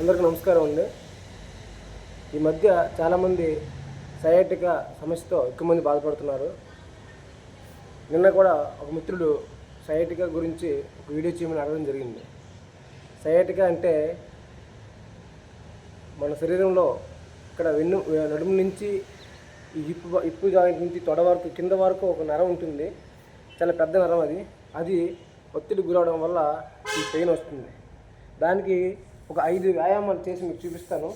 అందరికీ నమస్కారం అండి. ఈ మధ్య చాలామంది సయాటిక సమస్యతో ఎక్కువ మంది బాధపడుతున్నారు. నిన్న కూడా ఒక మిత్రుడు సయాటిక గురించి ఒక వీడియో చేయమని అడగడం జరిగింది. సయాటిక అంటే మన శరీరంలో ఇక్కడ వెన్ను నడుము నుంచి ఇప్పు ఇప్పు జాయింట్ నుంచి తొడ వరకు కింద వరకు ఒక నరం ఉంటుంది. చాలా పెద్ద నరం అది. అది ఒత్తిడి గురవడం వల్ల ఈ పెయిన్ వస్తుంది. దానికి ఒక ఐదు వ్యాయామాలు చేసి మీకు చూపిస్తాను.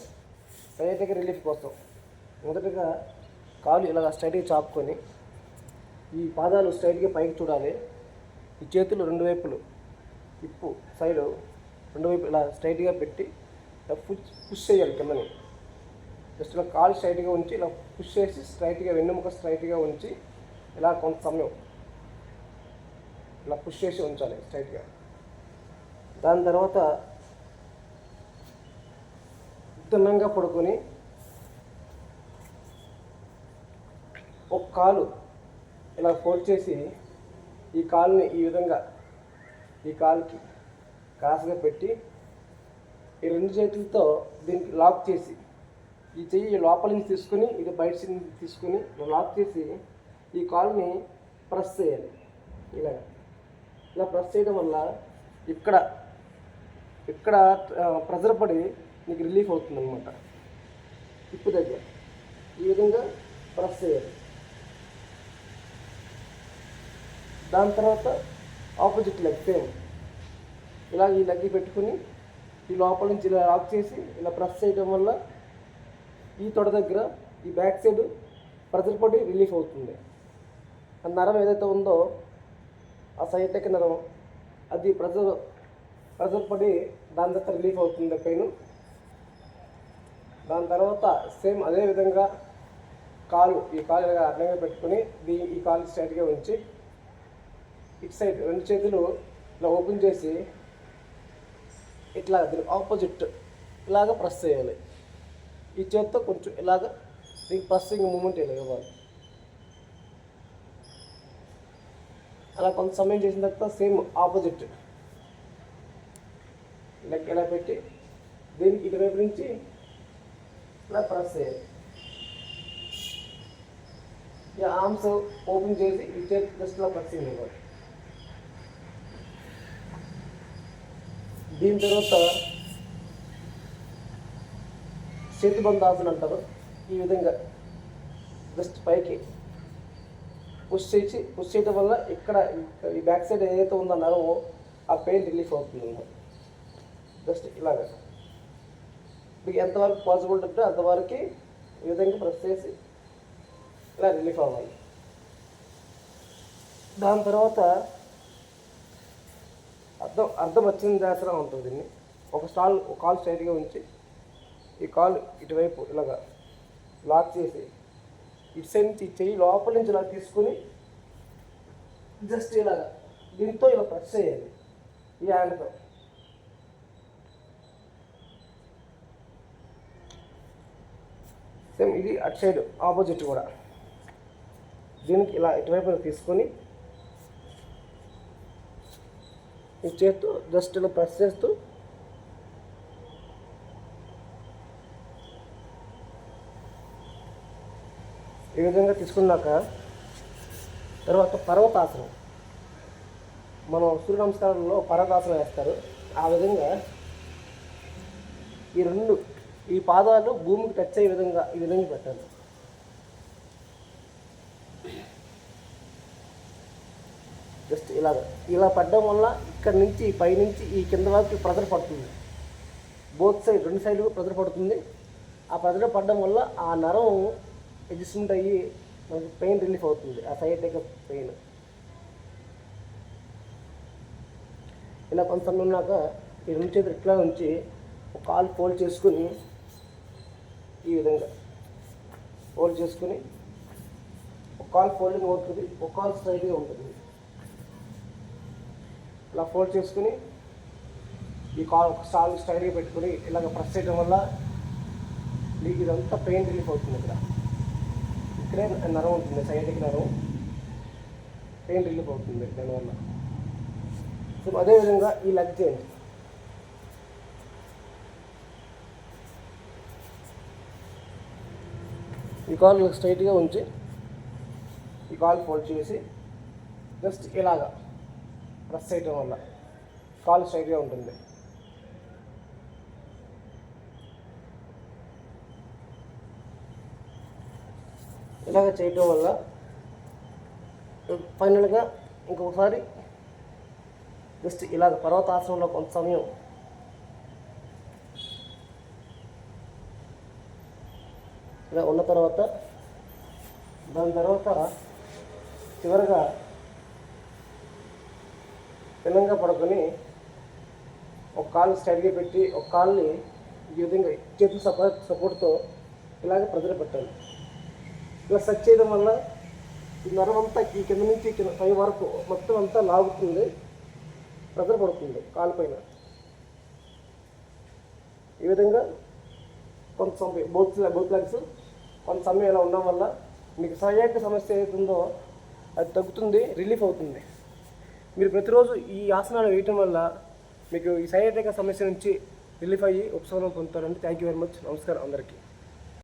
సయాటిక రిలీఫ్ కోసం. మొదటగా కాలు ఇలా స్ట్రైట్గా చాపుకొని ఈ పాదాలు స్ట్రైట్గా పైకి చూడాలి. ఈ చేతులు రెండు వైపులు ఇప్పు సైడ్ రెండు వైపు ఇలా స్ట్రైట్గా పెట్టి ఇలా పుష్ పుష్ చేయాలి కిందని జస్ట్ ఇలా కాలు స్ట్రైట్గా ఉంచి ఇలా పుష్ చేసి స్ట్రైట్గా వెన్నుముక స్ట్రైట్గా ఉంచి ఇలా కొంత సమయం ఇలా పుష్ చేసి ఉంచాలి స్ట్రైట్గా దాని తర్వాత తిన్నంగా పడుకొని ఒక కాలు ఇలా ఫోల్డ్ చేసి ఈ కాలుని ఈ విధంగా ఈ కాలుకి కాసుగా పెట్టి ఈ రెండు చేతులతో దీనికి లాక్ చేసి ఈ చెయ్యి లోపల నుంచి తీసుకుని ఇది బయట నుంచి తీసుకుని లాక్ చేసి ఈ కాలుని ప్రెస్ చేయాలి. ఇలా ఇలా ప్రెస్ చేయడం వల్ల ఇక్కడ ఇక్కడ ప్రెజర్ పడి మీకు రిలీఫ్ అవుతుంది అనమాట ఇప్పు దగ్గర. ఈ విధంగా ప్రెస్ చేయాలి. దాని తర్వాత ఆపోజిట్ లెగ్ సేమ్ ఇలా ఈ లెగ్ పెట్టుకుని ఈ లోపల నుంచి ఇలా లాక్ చేసి ఇలా ప్రెస్ చేయడం వల్ల ఈ తొడ దగ్గర ఈ బ్యాక్ సైడ్ ప్రెజర్ పడి రిలీఫ్ అవుతుంది. ఆ నరం ఏదైతే ఉందో ఆ సైటెక్ నరం అది ప్రెజర్ ప్రెజర్ పడి దాని దగ్గర రిలీఫ్ అవుతుంది పెయిన్ దాని తర్వాత సేమ్ అదే విధంగా కాలు ఈ కాలు ఇలా అడ్డంగా పెట్టుకుని దీ ఈ కాలు స్ట్రైట్గా ఉంచి ఇటు సైడ్ రెండు చేతులు ఇలా ఓపెన్ చేసి ఇట్లా దీని ఆపోజిట్ ఇలాగ ప్రెస్ చేయాలి. ఈ చేత్తో కొంచెం ఇలాగ దీనికి ప్రెస్సింగ్ మూమెంట్ ఇలా ఇవ్వాలి. అలా కొంత సమయం చేసిన తర్వాత సేమ్ ఆపోజిట్ లెక్క ఇలా పెట్టి దీనికి ఇటువైపు నుంచి ఇలా ప్రెస్ చేయాలి ఈ ఆర్మ్స్ ఓపెన్ చేసి ఈ చేతి జస్ట్ ఇలా ప్రెస్సింగ్ ఇవ్వాలి దీని తర్వాత చేతి బంధాసన అంటారు ఈ విధంగా జస్ట్ పైకి పుష్ చేసి పుష్ చేయడం వల్ల ఇక్కడ ఈ బ్యాక్ సైడ్ ఏదైతే ఉందో నరవో ఆ పెయిన్ రిలీఫ్ అవుతుంది జస్ట్ ఇలాగా మీకు ఎంతవరకు పాసిబుల్ ఉంటుందో అంతవరకు ఈ విధంగా ప్రెస్ చేసి ఇలా రిలీఫ్ అవ్వాలి. దాని తర్వాత అర్థం అర్థం వచ్చిన దాసరా ఉంటుంది దీన్ని. ఒక స్టాల్ ఒక కాల్ స్ట్రైట్గా ఉంచి ఈ కాల్ ఇటువైపు ఇలాగా లాక్ చేసి ఇటు సైడ్ నుంచి చెయ్యి లోపల నుంచి ఇలా తీసుకుని జస్ట్ ఇలాగా దీంతో ఇలా ప్రెస్ చేయాలి. ఈ హ్యాండ్తో సేమ్ ఇది అటు సైడ్ ఆపోజిట్ కూడా. దీనికి ఇలా ఇటువైపు తీసుకొని ఈ చేత్తో జస్ట్ ఇలా ప్రెస్ చేస్తూ ఈ విధంగా తీసుకున్నాక తర్వాత పర్వతాసనం. మనం సూర్య నమస్కారంలో పర్వతాసనం వేస్తారు. ఆ విధంగా ఈ రెండు ఈ పాదాలు భూమికి టచ్ అయ్యే విధంగా ఈ విధంగా పెట్టాలి. జస్ట్ ఇలాగ. ఇలా పడ్డం వల్ల ఇక్కడ నుంచి పైనుంచి ఈ కింద వరకు ప్రెజర్ పడుతుంది. బోత్ సైడ్ రెండు సైడ్లు ప్రెజర్ పడుతుంది. ఆ ప్రెజర్ పడడం వల్ల ఆ నరం అడ్జస్ట్మెంట్ అయ్యి మనకి పెయిన్ రిలీఫ్ అవుతుంది. ఆ సైడ్ దగ్గర పెయిన్ ఇలా కొంత ఉన్నాక ఈ రెండు చేతులు ఇట్లా ఉంచి ఒక కాలు ఫోల్డ్ చేసుకుని ఈ విధంగా ఫోల్డ్ చేసుకుని ఒక కాల్ ఫోల్డింగ్ అవుతుంది ఒక కాల్ స్ట్రైట్గా ఉంటుంది. ఇలా ఫోల్డ్ చేసుకుని ఈ కాల్ ఒక స్టాల్ స్టైల్గా పెట్టుకుని ఇలాగ ప్రెస్ చేయడం వల్ల మీకు ఇదంతా పెయిన్ రిలీఫ్ అవుతుంది ఇక్కడ. ఇక్కడే నరం ఉంటుంది సైడ్కి నరం. పెయిన్ రిలీఫ్ అవుతుంది దానివల్ల. సో అదేవిధంగా ఈ లెగ్ చేయండి ఈ కాల్ స్ట్రైట్గా ఉంచి ఈ కాల్ ఫోల్డ్ చేసి జస్ట్ ఇలాగా ప్రెస్ చేయటం వల్ల కాల్ స్ట్రైట్గా ఉంటుంది. ఇలాగ చేయటం వల్ల ఫైనల్గా ఇంకొకసారి జస్ట్ ఇలాగ పర్వతాసనంలో కొంత సమయం ఇలా ఉన్న తర్వాత దాని తర్వాత చివరిగా తిన్నంగా పడుకొని ఒక కాలు స్టైడ్గా పెట్టి ఒక కాల్ని ఈ విధంగా చేతి సపోర్ట్ సపోర్ట్తో ఇలాగ ప్రజలు పెట్టాలి. ఇలా సెట్ చేయడం వల్ల ఈ నరం అంతా ఈ కింద నుంచి కింద పై వరకు మొత్తం అంతా లాగుతుంది ప్రెజర్ పడుతుంది కాలు పైన. ఈ విధంగా కొంత బోత్ బోత్ లెగ్స్ కొంత సమయం ఇలా ఉండడం వల్ల మీకు సహాయక సమస్య ఏదైతుందో అది తగ్గుతుంది రిలీఫ్ అవుతుంది. మీరు ప్రతిరోజు ఈ ఆసనాలు వేయటం వల్ల మీకు ఈ సహాయక సమస్య నుంచి రిలీఫ్ అయ్యి ఉపశమనం పొందుతారండి. థ్యాంక్ యూ వెరీ మచ్ నమస్కారం అందరికీ.